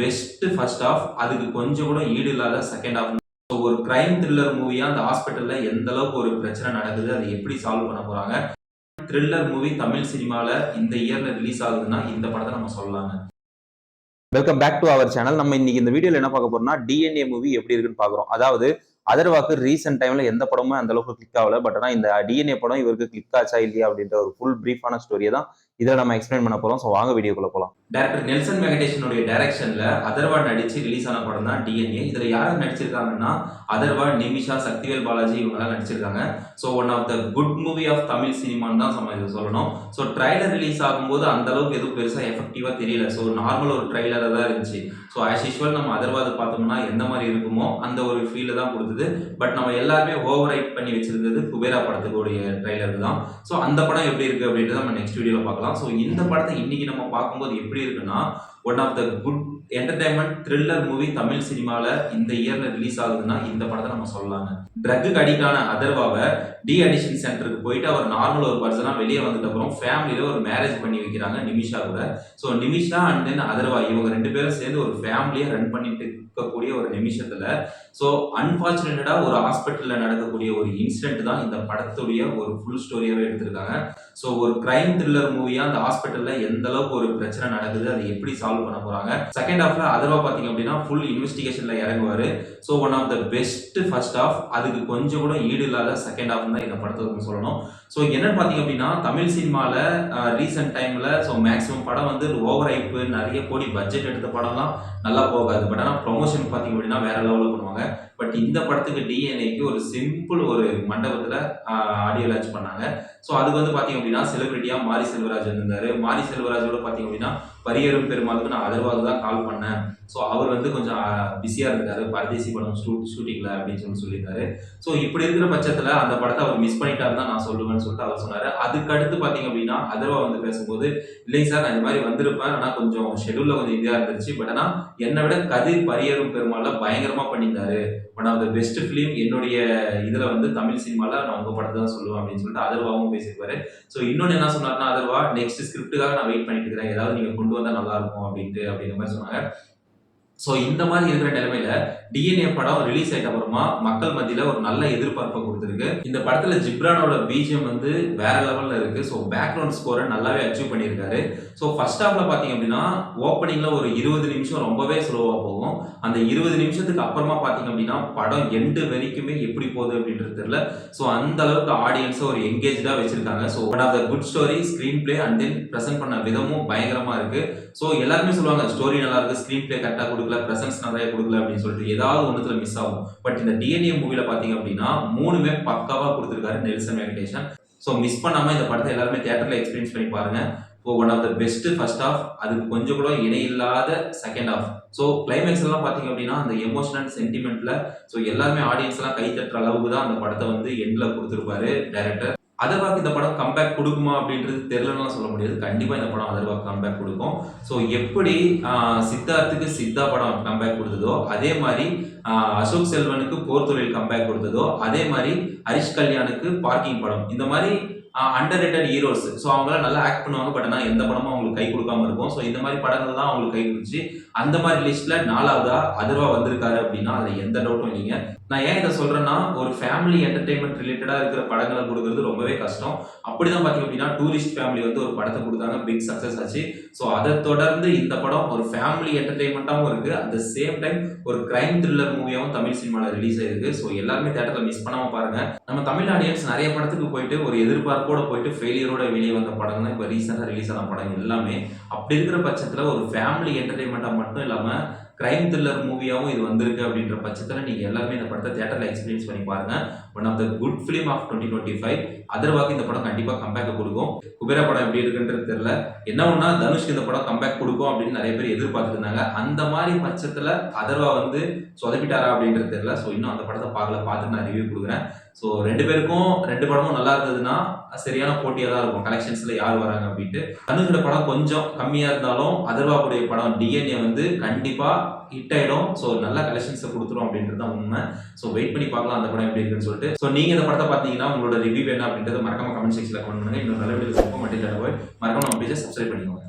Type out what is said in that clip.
Best first half அதுக்கு கொஞ்சம் கூட ஈடு இல்லாத செகண்ட் ஆஃப் ஒரு கிரைம் த்ரில்லர் மூவியா அந்த ஹாஸ்பிட்டல்ல எந்த அளவுக்கு ஒரு பிரச்சனை நடக்குது அதை எப்படி சால்வ் பண்ண போறாங்க? த்ரில்லர் மூவி தமிழ் சினிமாவில் இந்த இயர்ல ரிலீஸ் ஆகுதுன்னா இந்த படத்தை நம்ம சொல்லலாங்க. Welcome back to our channel நம்ம இன்னைக்கு இந்த வீடியோவில் என்ன பார்க்க போறோம்னா டிஎன்ஏ மூவி எப்படி இருக்குன்னு பார்க்குறோம். அதாவது அதர்வாக்கு ரீசெண்ட் டைம்ல எந்த படமும் அந்த அளவுக்கு கிளிக் ஆகல. பட் ஆனால் இந்த டிஎன்ஏ படம் இவருக்கு கிளிக் ஆச்சா இல்லையா அப்படின்ற ஒரு ஃபுல் பிரீஃபான ஸ்டோரியை தான் இதில் நம்ம எக்ஸ்பிளைன் பண்ண போகிறோம் ஸோ வாங்க வீடியோக்குள்ள போகலாம் டேரக்டர் நெல்சன் வெங்கடேஷனுடைய டைரக்ஷனில் அதர்வா நடித்து ரிலீஸ் ஆன படம் தான் டிஎன்ஏ இதில் யார் நடிச்சிருக்காங்கன்னா அதர்வா நிமிஷா சக்திவேல் பாலாஜி இவங்கெல்லாம் நடிச்சிருக்காங்க. So one of the good movie of Tamil சினிமான்னு தான் நம்ம இதை சொல்லணும். ஸோ ட்ரைலர் ரிலீஸ் ஆகும்போது அந்த அளவுக்கு எதுவும் பெருசாக எஃபெக்டிவாக தெரியல. ஸோ நார்மல் ஒரு ட்ரைலராக தான் இருந்துச்சு. ஸோ ஆஸ் யூஸ்வல் நம்ம அதர்வாது பார்த்தோம்னா எந்த மாதிரி இருக்குமோ அந்த ஒரு ஃபீலில் தான் கொடுத்தது. பட் நம்ம எல்லாருமே ஓவர் ரைட் பண்ணி வச்சிருந்தது குபேரா படத்துக்குடைய ட்ரைலர் தான். ஸோ அந்த படம் எப்படி இருக்குது அப்படின்றத நம்ம நெக்ஸ்ட் வீடியோவில் பார்க்கலாம். ஸோ இந்த படத்தை இன்னைக்கு நம்ம பார்க்கும்போது எப்படி இருக்குன்னா one of the good entertainment thriller movie Tamil சினிமாவில் இந்த இயர்ல ரிலீஸ் ஆகுதுன்னா இந்த படத்தை நம்ம சொல்லலாங்க. ட்ரக்கு அடிக்டான அதர்வாவை டி அடிஷன் சென்டருக்கு போயிட்டு அவர் நார்மல் ஒரு பர்சனாக வெளியே வந்துட்ட அப்புறம் ஃபேமிலியில் ஒரு மேரேஜ் பண்ணி வைக்கிறாங்க நிமிஷா கூட. So Nimisha and then Atharvaa இவங்க ரெண்டு பேரும் சேர்ந்து ஒரு ஃபேமிலியை ரன் பண்ணிட்டு இருக்கக்கூடிய ஒரு நிமிஷத்துல ஸோ அன்பார்ச்சுனேட்டடா ஒரு ஹாஸ்பிட்டல்ல நடக்கக்கூடிய ஒரு இன்சிடென்ட் தான் இந்த படத்துடைய ஒரு ஃபுல் ஸ்டோரியாவே எடுத்திருக்காங்க. ஸோ ஒரு கிரைம் த்ரில்லர் மூவியா அந்த ஹாஸ்பிட்டல்ல எந்த அளவுக்கு ஒரு பிரச்சனை நடக்குது அதை எப்படி சால்வ் சால்வ் பண்ண போறாங்க. செகண்ட் ஹாஃப்ல அதர்வா பாத்தீங்க அப்படின்னா ஃபுல் இன்வெஸ்டிகேஷன்ல இறங்குவாரு. So one of the best first half அதுக்கு கொஞ்சம் கூட ஈடு இல்லாத செகண்ட் ஹாஃப் தான் இந்த படத்துக்கு சொல்லணும். ஸோ என்னன்னு பாத்தீங்க அப்படின்னா தமிழ் சினிமாவில் ரீசெண்ட் டைம்ல ஸோ மேக்ஸிமம் படம் வந்து ஓவர் ஐப்பு நிறைய கோடி பட்ஜெட் எடுத்த படம்லாம் நல்லா போகாது. பட் ஆனால் ப்ரொமோஷன் பார்த்தீங்க அப்படின்னா வேற லெவலில் பண்ணுவாங்க. பட் இந்த படத்துக்கு டிஎன்ஏக்கு ஒரு சிம்பிள் ஒரு மண்டபத்தில் ஆடியோ லான்ச் பண்ணாங்க. ஸோ அதுக்கு வந்து பார்த்தீங்க அப்படின்னா செலிபிரிட்டியாக மாரி செல்வராஜ் இருந்தார் மாரி செல்வராஜோட பார்த்தீங்க அப்படின்னா பரியரும் பெருமாள் பெருமாளுக்கு நான் அதர்வாக தான் கால் பண்ணேன். ஸோ அவர் வந்து கொஞ்சம் பிஸியாக இருக்காரு. பரதேசி படம் ஷூட் ஷூட்டிங்கில் அப்படின்னு சொல்லி சொல்லியிருந்தாரு ஸோ இப்படி இருக்கிற பட்சத்தில் அந்த படத்தை அவர் மிஸ் பண்ணிட்டாரு தான் நான் சொல்லுவேன்னு சொல்லிட்டு அவர் சொன்னார். அதுக்கடுத்து பார்த்தீங்க அப்படின்னா அதர்வா வந்து பேசும்போது இல்லைங்க சார் நான் இந்த மாதிரி வந்திருப்பேன். ஆனால் கொஞ்சம் ஷெடியூலில் கொஞ்சம் இதாக இருந்துச்சு பட் ஆனால் என்னை விட கதிர் பரியரும் பெருமாளில் பயங்கரமாக பண்ணியிருந்தாரு one of the best film என்னுடைய இதில் வந்து தமிழ் சினிமாவில் நான் உங்கள் படத்தை தான் சொல்லுவேன் அப்படின்னு சொல்லிட்டு அதர்வாவும் பேசியிருப்பாரு. ஸோ இன்னொன்று என்ன சொன்னார்னா அதர்வா நெக்ஸ்ட் ஸ்கிரிப்டுக்காக நான் வெயிட் பண்ணிட்டு இருக்கிறேன். ஏதாவது நீங்கள் கொண்டு வந்தால் நல்லா இருக்கும் அப்படின்ட்டு அப்படிங்கிற மாதிரி சொன்னாங்க. ஸோ இந்த மாதிரி இருக்கிற நிலைமையில டிஎன்ஏ படம் ரிலீஸ் ஆகிட்ட அப்புறமா மக்கள் மத்தியில ஒரு நல்ல எதிர்பார்ப்பை கொடுத்துருக்கு. இந்த படத்துல ஜிப்ரானோட பீஜியம் வந்து வேற லெவல்ல இருக்கு. ஸோ பேக்ரவுண்ட் ஸ்கோரை நல்லாவே அச்சீவ் பண்ணியிருக்காரு. ஸோ ஃபர்ஸ்ட் ஹாஃப்ல பாத்தீங்க அப்படின்னா ஓப்பனிங்ல ஒரு இருபது நிமிஷம் ரொம்பவே ஸ்லோவா போகும். அந்த இருபது நிமிஷத்துக்கு அப்புறமா பாத்தீங்க அப்படின்னா படம் எண்டு வரைக்குமே எப்படி போகுது அப்படின்றது தெரியல. ஸோ அந்த அளவுக்கு ஆடியன்ஸை ஒரு எங்கேஜா வச்சிருக்காங்க. So one of the good story screenplay and then present பண்ண விதமும் பயங்கரமா இருக்கு. ஸோ எல்லாருமே சொல்லுவாங்க ஸ்டோரி நல்லா இருக்கு ஸ்க்ரீன் பிளே கரெக்டாக கொடுக்கல ப்ரெசன்ஸ் நிறைய கொடுக்கல அப்படின்னு சொல்லிட்டு ஏதாவது ஒன்றுத்துல மிஸ் ஆகும். பட் இந்த டிஎன்ஏ மூவில பாத்தீங்க அப்படின்னா மூணுமே பக்காவா கொடுத்துருக்காரு நெல்சன் வெங்கடேஷன் ஸோ மிஸ் பண்ணாம இந்த படத்தை எல்லாருமே தியேட்டர்ல எக்ஸ்பீரியன்ஸ் பண்ணி பாருங்க. So one of the best first half அதுக்கு கொஞ்சம் கூட இணையில்லாத செகண்ட் ஆஃப் ஸோ கிளைமேக்ஸ் எல்லாம் பார்த்தீங்க அப்படின்னா அந்த எமோஷனல் சென்டிமெண்ட்ல ஸோ எல்லாருமே ஆடியன்ஸ் எல்லாம் கை தட்டுற அளவுக்கு தான் அந்த படத்தை வந்து எண்ட்ல கொடுத்துருப்பாரு டைரக்டர் அதர்வாக்கு இந்த படம் கம்பேக் கொடுக்குமா அப்படின்றது தெரிலன்னா சொல்ல முடியாது. கண்டிப்பாக இந்த படம் அதர்வாக்கு கம்பேக் கொடுக்கும். ஸோ எப்படி சித்தார்த்துக்கு சித்தா படம் கம்பேக் கொடுத்ததோ அதே மாதிரி அசோக் செல்வனுக்கு போர் தொழில் கம்பேக் கொடுத்ததோ அதே மாதிரி ஹரிஷ் கல்யாணுக்கு பார்க்கிங் படம். இந்த மாதிரி அண்டர் ரேட்டட் ஹீரோஸ் ஸோ அவங்களாம் நல்லா ஆக்ட் பண்ணுவாங்க பட் ஆனால் எந்த படமும் அவங்களுக்கு கை கொடுக்காம இருக்கும். ஸோ இந்த மாதிரி படங்கள் தான் அவங்களுக்கு கை கொடுத்துச்சு. அந்த மாதிரி லிஸ்ட்ல நாலாவதா அதர்வா வந்திருக்காரு அப்படின்னா அதில் எந்த டவுட்டும் இல்லைங்க. நான் ஏன் இதை சொல்றேன்னா ஒரு ஃபேமிலி என்டர்டைன்மெண்ட் ரிலேட்டடா இருக்கிற படங்களை கொடுக்கறது ரொம்பவே கஷ்டம். அப்படிதான் பார்த்தீங்க அப்படின்னா டூரிஸ்ட் ஃபேமிலி வந்து ஒரு படத்தை கொடுத்தாங்க பிக் சக்சஸ் ஆச்சு. ஸோ அதை தொடர்ந்து இந்த படம் ஒரு ஃபேமிலி என்டர்டைன்மெண்ட்டாகவும் இருக்கு. அட் த சேம் டைம் ஒரு கிரைம் த்ரில்லர் மூவியாவும் தமிழ் சினிமாவில் ரிலீஸ் ஆயிருக்கு. ஸோ எல்லாருமே தேட்டரில் மிஸ் பண்ணாம பாருங்க. நம்ம தமிழ் ஆடியன்ஸ் நிறைய படத்துக்கு போயிட்டு ஒரு எதிர்பார்ப்போட போயிட்டு ஃபெயிலியரோட வெளியே வந்த படம் தான் இப்போ ரீசெண்டாக ரிலீஸ் ஆன படம் எல்லாமே. அப்படி இருக்கிற பட்சத்தில் ஒரு ஃபேமிலி என்டர்டைன்மெண்ட்டாக மட்டும் இல்லாமல் கிரைம் த்ரில்லர் மூவியாகவும் இது வந்திருக்கு அப்படின்ற பட்சத்தில் நீங்கள் எல்லாருமே இந்த படத்தை தேட்டரில் எக்ஸ்பீரியன்ஸ் பண்ணி பாருங்க. One of the good film of twenty twenty five அதர்வாக்கு இந்த படம் கண்டிப்பாக கம்பேக் கொடுக்கும். குபேரா படம் எப்படி இருக்குன்றது தெரியல. என்ன ஒன்றா தனுஷ்க்கு இந்த படம் கம்பேக் கொடுக்கும் அப்படின்னு நிறைய பேர் எதிர்பார்த்துட்டு இருந்தாங்க. அந்த மாதிரி பட்சத்தில் அதர்வா வந்து சொதப்பிட்டாரா அப்படின்றது தெரியல. ஸோ இன்னும் அந்த படத்தை பார்க்கல. பார்த்துட்டு நான் ரிவ்யூ கொடுக்குறேன். ஸோ ரெண்டு பேருக்கும் ரெண்டு படமும் நல்லா இருந்ததுன்னா சரியான போட்டியாக தான் இருக்கும். கலெக்ஷன்ஸில் யார் வராங்க அப்படின்ட்டு. தனுஷோட படம் கொஞ்சம் கம்மியாக இருந்தாலும் அதர்வாவுடைய படம் டிஎன்ஏ வந்து கண்டிப்பாக ஹிட் ஆயிடும். ஸோ நல்ல கலெக்ஷன்ஸை கொடுத்துரும் அப்படின்றது தான் உண்மை. ஸோ வெயிட் பண்ணி பார்க்கலாம் அந்த படம் எப்படி இருக்குன்னு சொல்லிட்டு. ஸோ நீங்கள் இந்த படத்தை பார்த்தீங்கன்னா உங்களோட ரிவ்யூ என்ன அப்படின்றத மறக்காம கமெண்ட் செக்ஷனில் கமெண்ட் பண்ணுங்க. இன்னும் நல்ல வீடியோ சப்போ மட்டும் மறக்காம நம்ம பேஜை சப்ஸ்கிரைப் பண்ணிக்கோங்க.